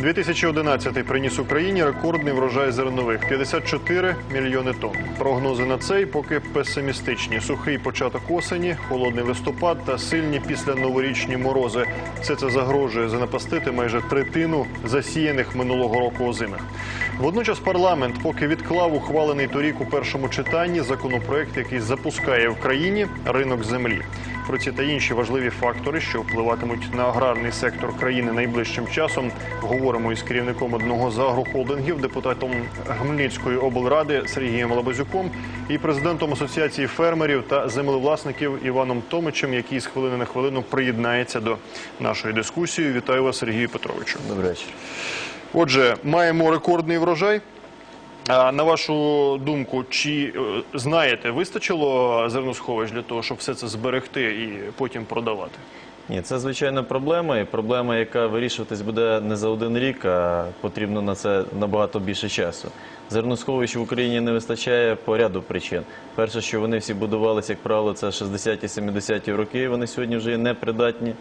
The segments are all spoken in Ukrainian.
2011 приніс Україні рекордний врожай зернових 54 мільйони тонн. Прогнози на цей поки песимістичні. Сухий початок осені, холодний листопад та сильні після новорічні морози. Все це загрожує занапастити майже третину засіяних минулого року озимих. Водночас парламент поки відклав ухвалений торік у першому читанні законопроект, який запускає в країні ринок землі. Про ці та інші важливі фактори, що впливатимуть на аграрний сектор країни найближчим часом, говоримо із керівником одного з агрохолдингів, депутатом Хмельницької облради Сергієм Лабазюком і президентом асоціації фермерів та землевласників Іваном Томичем, який з хвилини на хвилину приєднається до нашої дискусії. Вітаю вас, Сергію Петровичу. Добрий вечір. Отже, маємо рекордний врожай. А на вашу думку, чи е, знаєте, вистачило зерносховищ для того, щоб все це зберегти і потім продавати? Ні, це звичайно проблема, і проблема, яка вирішуватись буде не за один рік, а потрібно на це набагато більше часу. Зерносховищ в Україні не вистачає по ряду причин. Перше, що вони всі будувалися, як правило, це 60-70-ті роки. і Вони сьогодні вже є непридатні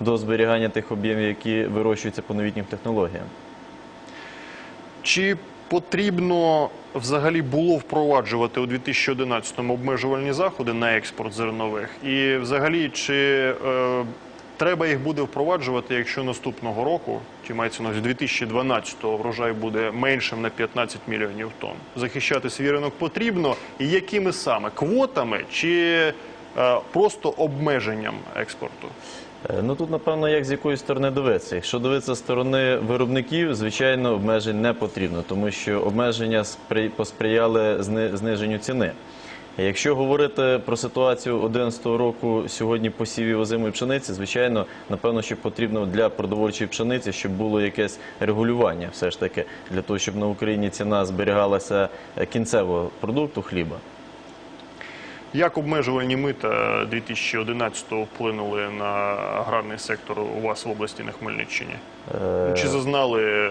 до зберігання тих об'ємів, які вирощуються по новітнім технологіям. Чи потрібно взагалі було впроваджувати у 2011-му обмежувальні заходи на експорт зернових? І взагалі, чи е, треба їх буде впроваджувати, якщо наступного року, чи мається на увазі 2012-го врожай буде меншим на 15 мільйонів тонн? Захищати свій ринок потрібно, і якими саме квотами чи е, просто обмеженням експорту? Е, Ну тут, напевно, як з якої сторони дивитися. Якщо дивитися з сторони виробників, звичайно, обмежень не потрібно, тому що обмеження спри- посприяли зниженню ціни. Якщо говорити про ситуацію 2011 року сьогодні посівів озимої пшениці, звичайно, напевно, що потрібно для продовольчої пшениці, щоб було якесь регулювання, все ж таки, для того, щоб на Україні ціна зберігалася е, кінцевого продукту хліба. Як обмежувальні мита 2011-го вплинули на аграрний сектор у вас в області на Хмельниччині? Е, Чи зазнали е,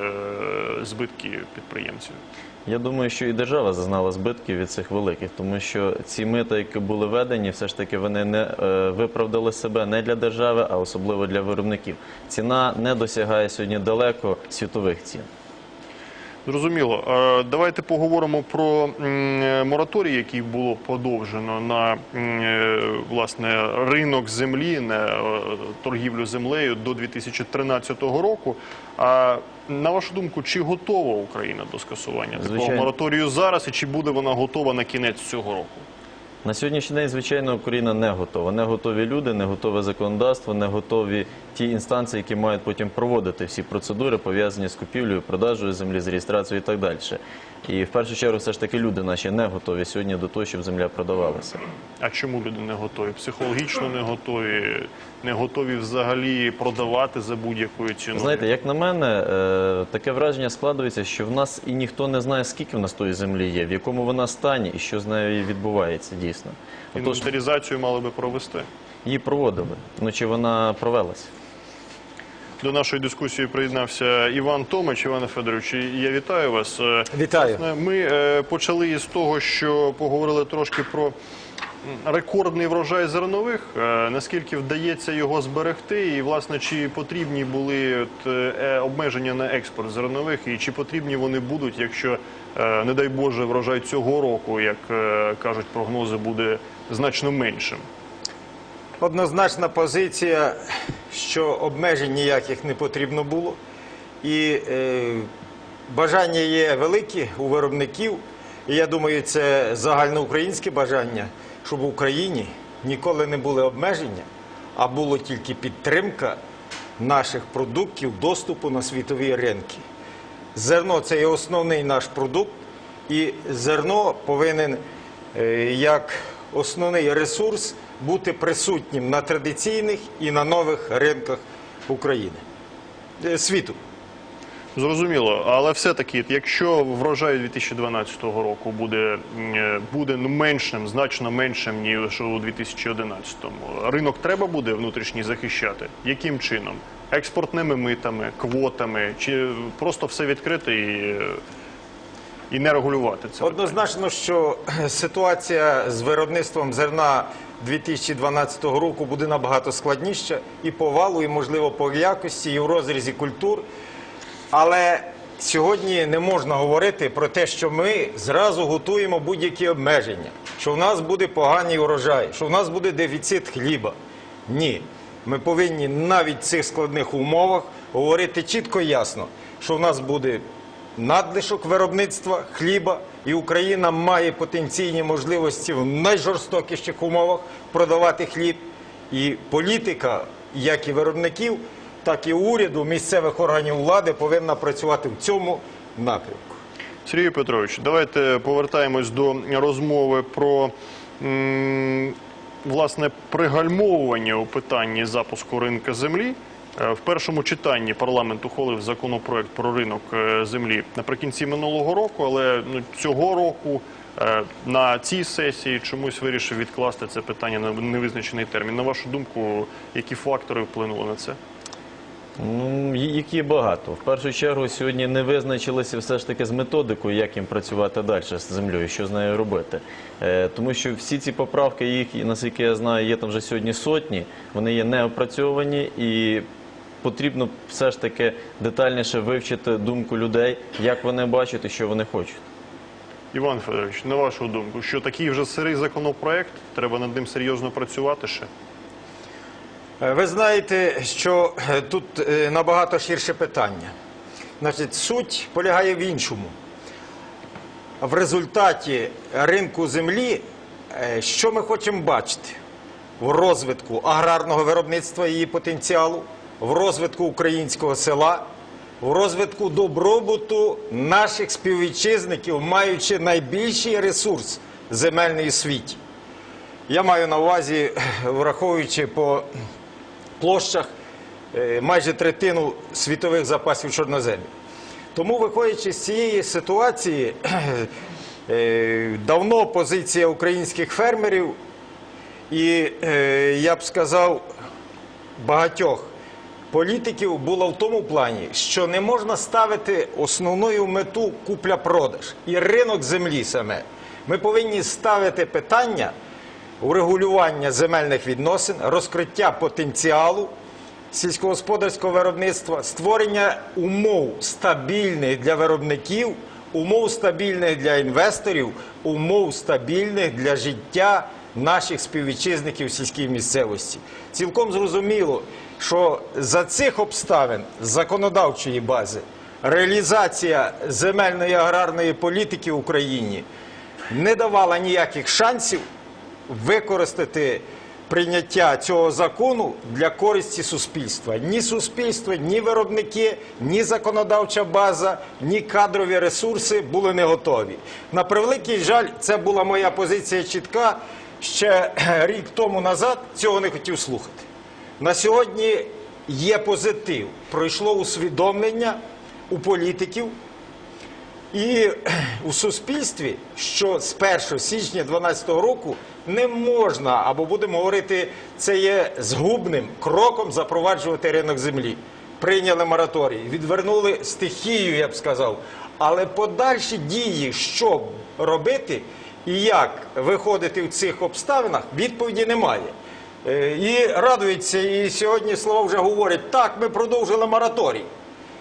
збитки підприємців? Я думаю, що і держава зазнала збитків від цих великих, тому що ці мита, які були введені, все ж таки вони не е, виправдали себе не для держави, а особливо для виробників. Ціна не досягає сьогодні далеко світових цін. Зрозуміло. Давайте поговоримо про мораторій, який було подовжено на е, власне ринок землі, на е, торгівлю землею до 2013 року. А на вашу думку, чи готова Україна до скасування такого мораторію зараз, і чи буде вона готова на кінець цього року? На сьогоднішній день, звичайно, Україна не готова. Не готові люди, не готове законодавство, не готові ті інстанції, які мають потім проводити всі процедури, пов'язані з купівлею, продажею землі, з реєстрацією і так далі. І в першу чергу, все ж таки, люди наші не готові сьогодні до того, щоб земля продавалася. А чому люди не готові? Психологічно не готові, не готові взагалі продавати за будь-якою ціною. Знаєте, як на мене, е, таке враження складується, що в нас і ніхто не знає, скільки в нас тої землі є, в якому вона стані і що з нею відбувається дійсно. Інвентаризацію мали би провести. її проводили. Ну чи вона провелася? До нашої дискусії приєднався Іван Томич. Іване Федоровичу, я вітаю вас. Е, Вітаю. Ми е, почали із того, що поговорили трошки про рекордний врожай зернових. Е, Наскільки вдається його зберегти, і власне чи потрібні були обмеження на експорт зернових, і чи потрібні вони будуть, якщо не дай Боже врожай цього року, як кажуть прогнози, буде значно меншим. Однозначна позиція, що обмежень ніяких не потрібно було. І е, бажання є великі у виробників. І я думаю, це загальноукраїнське бажання, щоб в Україні ніколи не були обмеження, а було тільки підтримка наших продуктів доступу на світові ринки. Зерно це є основний наш продукт, і зерно повинен е, як основний ресурс бути присутнім на традиційних і на нових ринках України е, світу. Зрозуміло, але все-таки, якщо врожай 2012 року буде, е, буде меншим, значно меншим, ніж у 2011-му, ринок треба буде внутрішній захищати? Яким чином? експортними митами, квотами, чи просто все відкрити і, і не регулювати це? Однозначно, що ситуація з виробництвом зерна 2012 року буде набагато складніша і по валу, і можливо по якості, і в розрізі культур. Але сьогодні не можна говорити про те, що ми зразу готуємо будь-які обмеження, що в нас буде поганий урожай, що в нас буде дефіцит хліба. Ні. Ми повинні навіть в цих складних умовах говорити чітко і ясно, що в нас буде надлишок виробництва хліба, і Україна має потенційні можливості в найжорстокіших умовах продавати хліб. І політика, як і виробників, так і уряду, місцевих органів влади повинна працювати в цьому напрямку. Сергій Петрович, давайте повертаємось до розмови про власне пригальмовування у питанні запуску ринку землі. Е, В першому читанні парламент ухвалив законопроект про ринок е, землі наприкінці минулого року, але ну, цього року е, на цій сесії чомусь вирішив відкласти це питання на невизначений термін. На вашу думку, які фактори вплинули на це? Ну, їх багато. В першу чергу сьогодні не визначилися все ж таки з методикою, як їм працювати далі з землею, що з нею робити. Тому що всі ці поправки, їх, наскільки я знаю, є там вже сьогодні сотні, вони є неопрацьовані і потрібно все ж таки детальніше вивчити думку людей, як вони бачать і що вони хочуть. Іван Федорович, на вашу думку, що такий вже сирий законопроект, треба над ним серйозно працювати ще? Е, Ви знаєте, що е, тут е, набагато ширше питання. Значить, суть полягає в іншому. В результаті ринку землі, що ми хочемо бачити? В розвитку аграрного виробництва і її потенціалу, в розвитку українського села, в розвитку добробуту наших співвітчизників, маючи найбільший ресурс земельний у світі. Я маю на увазі, враховуючи по площах е, майже третину світових запасів чорноземів. Тому, виходячи з цієї ситуації, е, давно позиція українських фермерів і, е, я б сказав, багатьох політиків була в тому плані, що не можна ставити основною мету купля-продаж і ринок землі саме. Ми повинні ставити питання урегулювання земельних відносин, розкриття потенціалу сільськогосподарського виробництва, створення умов стабільних для виробників, умов стабільних для інвесторів, умов стабільних для життя наших співвітчизників в сільській місцевості. Цілком зрозуміло, що за цих обставин законодавчої бази реалізація земельної аграрної політики в Україні не давала ніяких шансів використати прийняття цього закону для користі суспільства. Ні суспільство, ні виробники, ні законодавча база, ні кадрові ресурси були не готові. На превеликий жаль, це була моя позиція чітка. Ще рік тому назад цього не хотів слухати. На сьогодні є позитив. Пройшло усвідомлення у політиків, і у суспільстві, що з 1 січня 2012 року не можна, або будемо говорити, це є згубним кроком запроваджувати ринок землі. Прийняли мораторій, відвернули стихію, я б сказав. Але подальші дії, що робити і як виходити в цих обставинах, відповіді немає. Е, І радується, і сьогодні слова вже говорять, так, ми продовжили мораторій.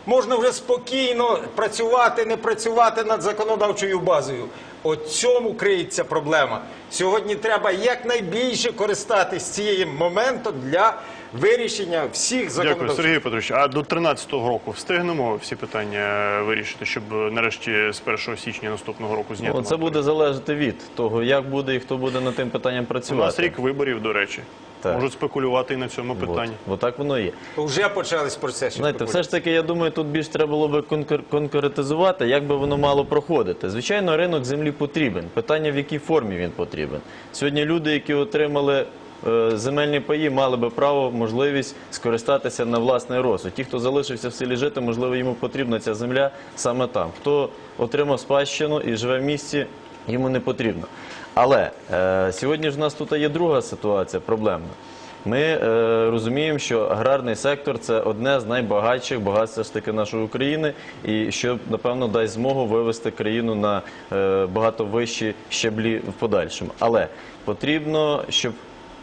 Можна вже спокійно працювати, не працювати над законодавчою базою. О цьому криється проблема. Сьогодні треба якнайбільше користатись цією моментом для вирішення всіх Дякую, законодавчих. Сергій Петрович. А до 13-го року встигнемо всі питання вирішити, щоб нарешті з 1 січня наступного року зняти? Ну, це буде залежати від того, як буде і хто буде над тим питанням У працювати. нас рік виборів, до речі. Так. Можуть спекулювати і на цьому питанні. От, от так воно є. Вже почались процеси. Знаєте, все ж таки, я думаю, тут більш треба було би конкр- конкретизувати, як би воно мало проходити. Звичайно, ринок землі потрібен. Питання, в якій формі він потрібен. Сьогодні люди, які отримали земельні паї, мали би право, можливість скористатися на власний розсуд. Ті, хто залишився в селі жити, можливо, йому потрібна ця земля саме там. Хто отримав спадщину і живе в місті, йому не потрібно. Але е, сьогодні ж у нас тут є друга ситуація проблемна. Ми е, розуміємо, що аграрний сектор це одне з найбагатших багатств ж таки нашої України, і що напевно дасть змогу вивести країну на е, багато вищі щаблі в подальшому. Але потрібно, щоб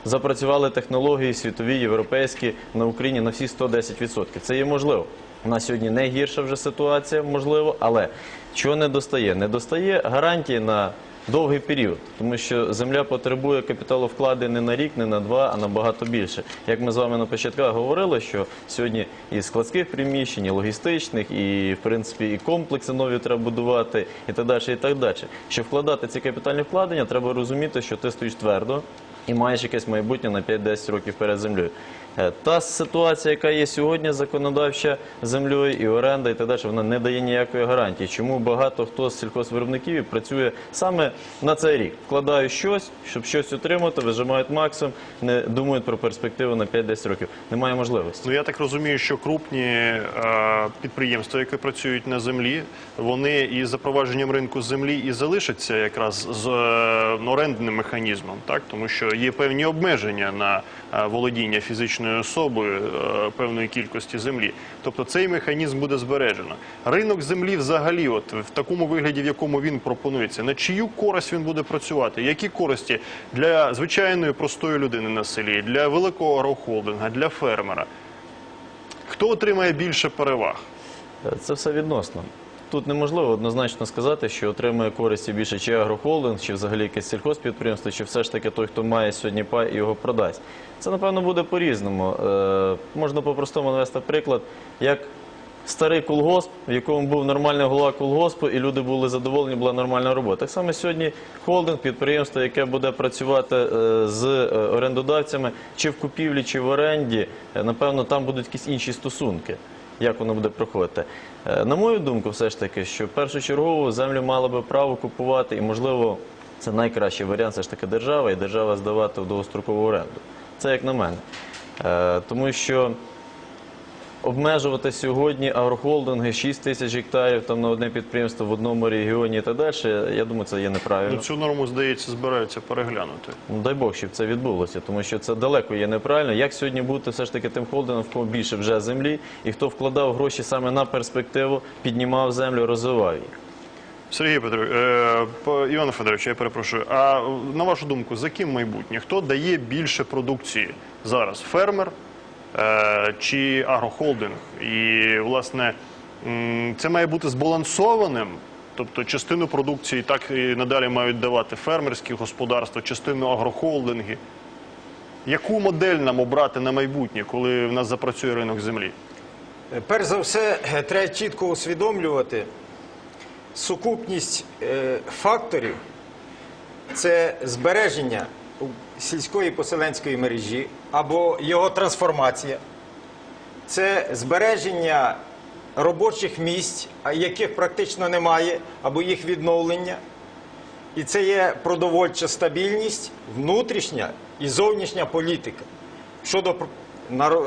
запрацювали технології світові, європейські на Україні на всі 110%. Це є можливо. У нас сьогодні не гірша вже ситуація, можливо, але чого не достає? Не достає гарантії на довгий період, тому що земля потребує капіталовклади не на рік, не на два, а набагато більше. Як ми з вами на початках говорили, що сьогодні і складських приміщень, і логістичних, і в принципі і комплекси нові треба будувати, і так далі, і так далі. Щоб вкладати ці капітальні вкладення, треба розуміти, що ти стоїш твердо і маєш якесь майбутнє на 5-10 років перед землею. Е, Та ситуація, яка є сьогодні, законодавча землею і оренда, і так далі, вона не дає ніякої гарантії. Чому багато хто з сільхозвиробників працює саме на цей рік, вкладають щось, щоб щось отримати, вижимають максимум, не думають про перспективу на 5-10 років. Немає можливості. Ну я так розумію, що крупні е, підприємства, які працюють на землі, вони із запровадженням ринку землі і залишаться якраз з е, орендним механізмом, так тому що є певні обмеження на володіння фізичною особою е, певної кількості землі. Тобто цей механізм буде збережено. Ринок землі, взагалі, от в такому вигляді, в якому він пропонується, на чию користь він буде працювати? Які користі для звичайної простої людини на селі, для великого агрохолдинга, для фермера? Хто отримає більше переваг? Це все відносно. Тут неможливо однозначно сказати, що отримує користі більше чи агрохолдинг, чи взагалі якесь сільхозпідприємство, чи все ж таки той, хто має сьогодні пай і його продасть. Це, напевно, буде по-різному. Е, можна по-простому навести приклад, як старий колгосп, в якому був нормальний голова колгоспу, і люди були задоволені, була нормальна робота. Так само сьогодні холдинг, підприємство, яке буде працювати е, з е, орендодавцями, чи в купівлі, чи в оренді, напевно, там будуть якісь інші стосунки як воно буде проходити. Е, На мою думку, все ж таки, що першочергово землю мала би право купувати, і можливо, це найкращий варіант, все ж таки держава, і держава здавати в довгострокову оренду. Це як на мене. Е, Тому що обмежувати сьогодні агрохолдинги 6 тисяч гектарів там на одне підприємство в одному регіоні і так далі, я думаю, це є неправильно. Ну, цю норму, здається, збираються переглянути. Ну, дай Бог, щоб це відбулося, тому що це далеко є неправильно. Як сьогодні бути все ж таки тим холдингом, в кого більше вже землі, і хто вкладав гроші саме на перспективу, піднімав землю, розвивав їх. Сергій Петрович, е, Іван Федорович, я перепрошую. А на вашу думку, за ким майбутнє? Хто дає більше продукції зараз? Фермер чи агрохолдинг? І, власне, це має бути збалансованим. Тобто частину продукції так і надалі мають давати фермерські господарства, частину агрохолдинги. Яку модель нам обрати на майбутнє, коли в нас запрацює ринок землі? Е, Перш за все, е, треба чітко усвідомлювати сукупність е, факторів це збереження сільської поселенської мережі або його трансформація, це збереження робочих місць, яких практично немає, або їх відновлення. І це є продовольча стабільність, внутрішня і зовнішня політика щодо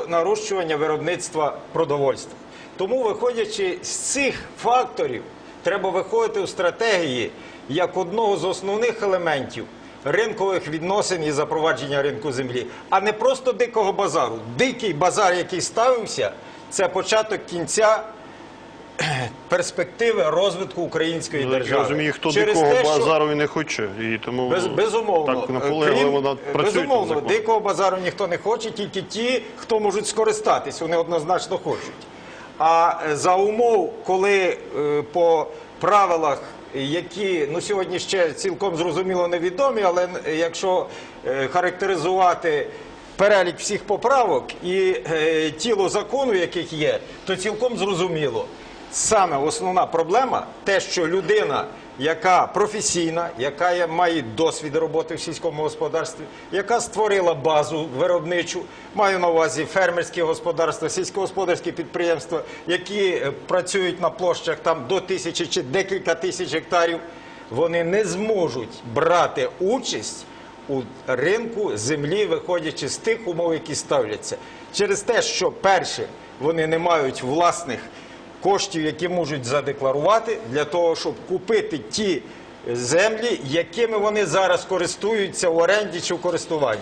нарощування виробництва продовольства. Тому, виходячи з цих факторів, треба виходити у стратегії як одного з основних елементів ринкових відносин і запровадження ринку землі, а не просто дикого базару. Дикий базар, який ставився, це початок кінця перспективи розвитку української Ну, Я розумію, хто Через дикого те, що- базару і не хоче. І тому без, безумовно, так наполегливо Крім- безумовно, дикого базару ніхто не хоче, тільки ті, хто можуть скористатись, вони однозначно хочуть. А е, за умов, коли е, по правилах, які ну сьогодні ще цілком зрозуміло невідомі, але якщо е, характеризувати перелік всіх поправок і е, тіло закону, яких є, то цілком зрозуміло. Саме основна проблема те, що людина, яка професійна, яка має досвід роботи в сільському господарстві, яка створила базу виробничу, маю на увазі фермерські господарства, сільськогосподарські підприємства, які е, працюють на площах там до тисячі чи декілька тисяч гектарів, вони не зможуть брати участь у ринку землі, виходячи з тих умов, які ставляться, через те, що перше вони не мають власних коштів, які можуть задекларувати для того, щоб купити ті землі, якими вони зараз користуються в оренді чи в користуванні.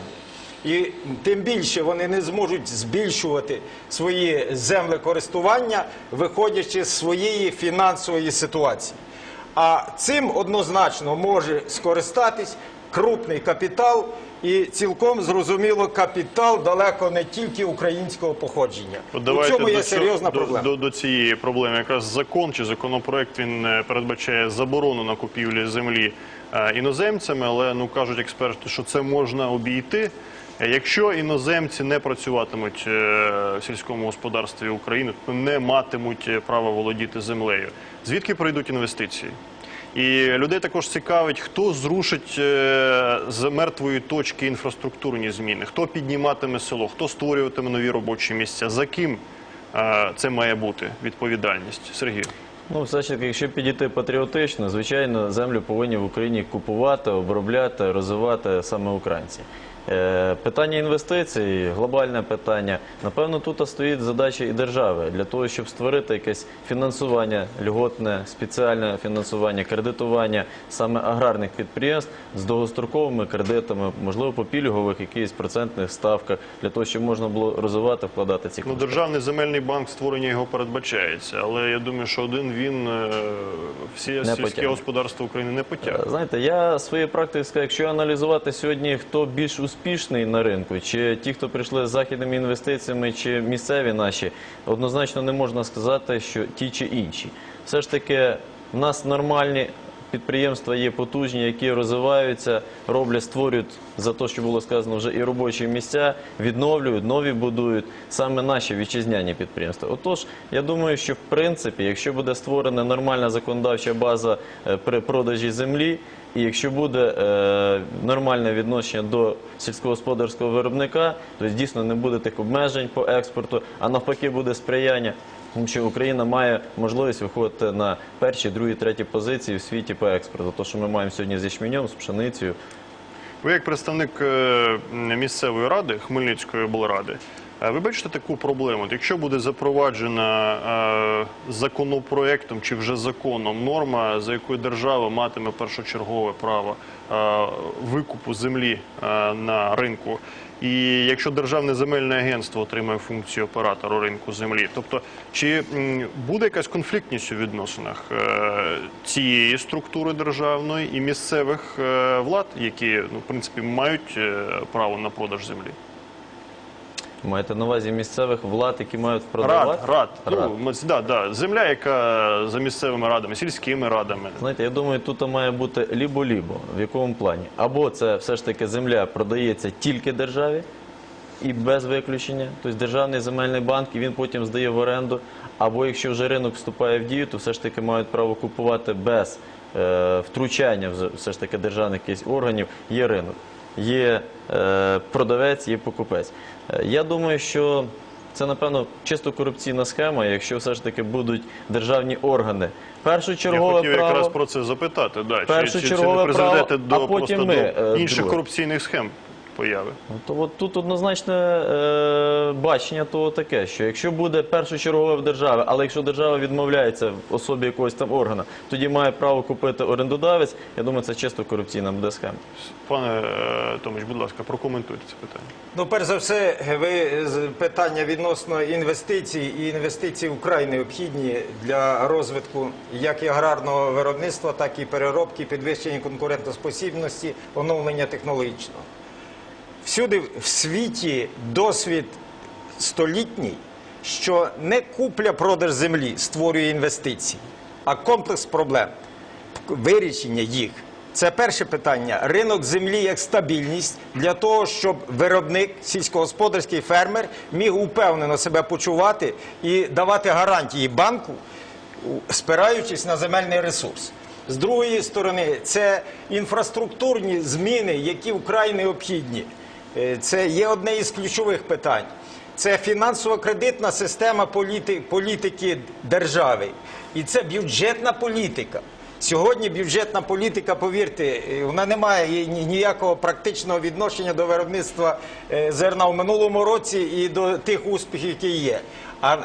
І тим більше вони не зможуть збільшувати свої землекористування, виходячи з своєї фінансової ситуації. А цим однозначно може скористатись крупний капітал і цілком зрозуміло капітал далеко не тільки українського походження. От У давайте цьому є до, цього- серйозна до, проблема. До, до цієї проблеми. Якраз закон чи законопроект він е, передбачає заборону на купівлі землі е, іноземцями, але ну кажуть експерти, що це можна обійти. Е, Якщо іноземці не працюватимуть в сільському господарстві України, то не матимуть права володіти землею. Звідки прийдуть інвестиції? І людей також цікавить, хто зрушить е, з мертвої точки інфраструктурні зміни, хто підніматиме село, хто створюватиме нові робочі місця, за ким е, це має бути відповідальність. Сергій. Ну, все ж таки, якщо підійти патріотично, звичайно, землю повинні в Україні купувати, обробляти, розвивати саме українці. Е, Питання інвестицій, глобальне питання. Напевно, тут стоїть задача і держави для того, щоб створити якесь фінансування, льготне, спеціальне фінансування, кредитування саме аграрних підприємств з довгостроковими кредитами, можливо, по пільгових якихось процентних ставках, для того, щоб можна було розвивати, вкладати ці Ну, кошти. державний земельний банк створення його передбачається, але я думаю, що один він е, всі сільське господарство України не потягне. Знаєте, я своєю практикою скажу, якщо аналізувати сьогодні, хто більш успішний на ринку, чи ті, хто прийшли з західними інвестиціями, чи місцеві наші, однозначно не можна сказати, що ті чи інші. Все ж таки, в нас нормальні підприємства є потужні, які розвиваються, роблять, створюють за те, що було сказано, вже і робочі місця, відновлюють, нові будують саме наші вітчизняні підприємства. Отож, я думаю, що в принципі, якщо буде створена нормальна законодавча база е, при продажі землі, і якщо буде е, нормальне відношення до сільськогосподарського виробника, то дійсно не буде тих обмежень по експорту, а навпаки буде сприяння. Тому що Україна має можливість виходити на перші, другі, треті позиції в світі по експорту. То, що ми маємо сьогодні з ячменем, з пшеницею, Ви як представник е, місцевої ради Хмельницької облради, ви бачите таку проблему? Якщо буде запроваджена е, законопроектом чи вже законом норма, за якою держава матиме першочергове право е, викупу землі е, на ринку, і якщо державне земельне агентство отримає функцію оператора ринку землі, тобто чи буде якась конфліктність у відносинах е, цієї структури державної і місцевих е, влад, які ну, в принципі мають е, право на продаж землі? Маєте на увазі місцевих влад, які мають продавати? Рад, рад. Рад. Ну, да, да. Земля, яка за місцевими радами, сільськими радами. Знаєте, я думаю, тут має бути лібо-лібо. В якому плані? Або це все ж таки земля продається тільки державі і без виключення, тобто державний земельний банк, і він потім здає в оренду. Або якщо вже ринок вступає в дію, то все ж таки мають право купувати без е, втручання вже все ж таки державних якихось органів. Є ринок, є е, продавець, є покупець. Е, я думаю, що це, напевно, чисто корупційна схема, якщо все ж таки будуть державні органи. Я Першочергове хотів право. якраз про це запитати. Да. Чи, чи це не призведете до, а потім просто ми, до е, інших корупційних схем появи? Ну, То от тут однозначне е, бачення того таке, що якщо буде першочергове в державі, але якщо держава відмовляється в особі якогось там органа, тоді має право купити орендодавець. Я думаю, це чисто корупційна буде схема. Пане е, Томич, будь ласка, прокоментуйте це питання. Ну, перш за все, ви з- питання відносно інвестицій і інвестиції вкрай необхідні для розвитку як і аграрного виробництва, так і переробки, підвищення конкурентоспосібності, оновлення технологічного. Всюди в світі досвід столітній, що не купля-продаж землі створює інвестиції, а комплекс проблем, вирішення їх. Це перше питання. Ринок землі як стабільність для того, щоб виробник, сільськогосподарський фермер міг упевнено себе почувати і давати гарантії банку, спираючись на земельний ресурс. З другої сторони, це інфраструктурні зміни, які вкрай необхідні. Е, Це є одне із ключових питань. Це фінансово-кредитна система політи- політики держави. І це бюджетна політика. Сьогодні бюджетна політика, повірте, е, вона не має ніякого практичного відношення до виробництва е, зерна в минулому році і до тих успіхів, які є. А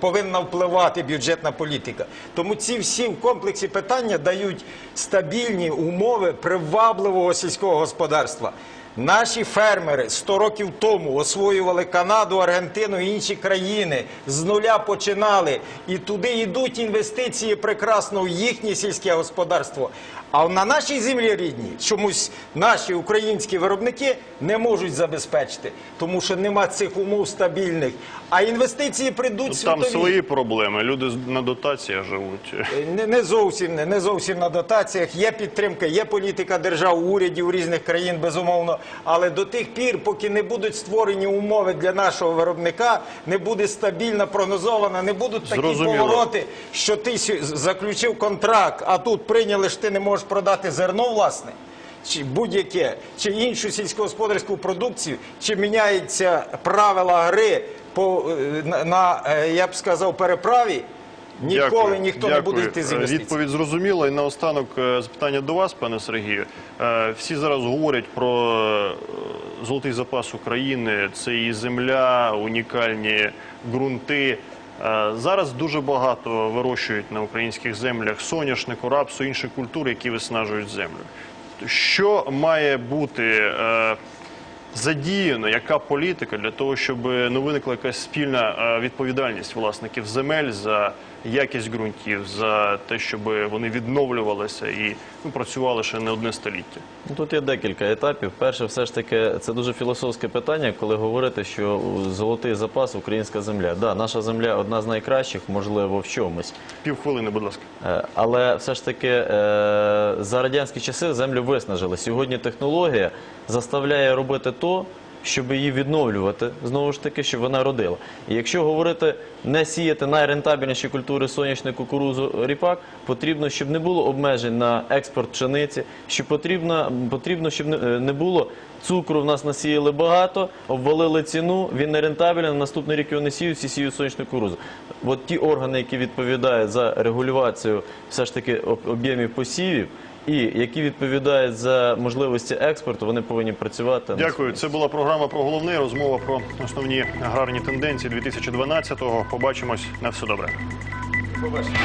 повинна впливати бюджетна політика. Тому ці всі в комплексі питання дають стабільні умови привабливого сільського господарства. Наші фермери 100 років тому освоювали Канаду, Аргентину і інші країни. З нуля починали. І туди йдуть інвестиції прекрасно в їхнє сільське господарство. А на нашій землі рідні чомусь наші українські виробники не можуть забезпечити, тому що нема цих умов стабільних. А інвестиції прийдуть Ну, світові. Там свої проблеми. Люди на дотаціях живуть. Не, не зовсім не, не зовсім на дотаціях. Є підтримка, є політика держав, урядів різних країн, безумовно. Але до тих пір, поки не будуть створені умови для нашого виробника, не буде стабільна, прогнозована, не будуть такі Зрозуміло. повороти, що ти заключив контракт, а тут прийняли що ти не можеш продати зерно власне. Чи будь-яке, чи іншу сільськогосподарську продукцію, чи міняються правила гри по е, на, на е, я б сказав переправі, Ніколи Дякую, ніхто не буде йти з Е, інвестицій. Відповідь зрозуміла. І наостанок запитання до вас, пане Сергію. Всі зараз говорять про золотий запас України. Це і земля, унікальні ґрунти. Зараз дуже багато вирощують на українських землях соняшнику, рапсу, інші культури, які виснажують землю. Що має бути задіяно, яка політика для того, щоб не виникла якась спільна е, відповідальність власників земель за якість ґрунтів, за те, щоб вони відновлювалися і ну, працювали ще не одне століття. Ну, Тут є декілька етапів. Перше, все ж таки, це дуже філософське питання, коли говорити, що золотий запас українська земля. Да, наша земля одна з найкращих, можливо, в чомусь. Півхвилини, будь ласка. Е, Але все ж таки е, за радянські часи землю виснажили. Сьогодні технологія заставляє робити то, щоб її відновлювати, знову ж таки, щоб вона родила. І якщо говорити не сіяти найрентабельніші культури сонячний кукурузу ріпак, потрібно, щоб не було обмежень на експорт пшениці, що потрібно, потрібно щоб не, е, було цукру. В нас насіяли багато, обвалили ціну, він не рентабельний, на наступний рік його не сіють, всі сіють сонячну кукурузу. От ті органи, які відповідають за регулювацію все ж таки об'ємів посівів, і які відповідають за можливості експорту, вони повинні працювати. Дякую. Це була програма про головне. Розмова про основні аграрні тенденції 2012-го. Побачимось на все добре. Побачимо.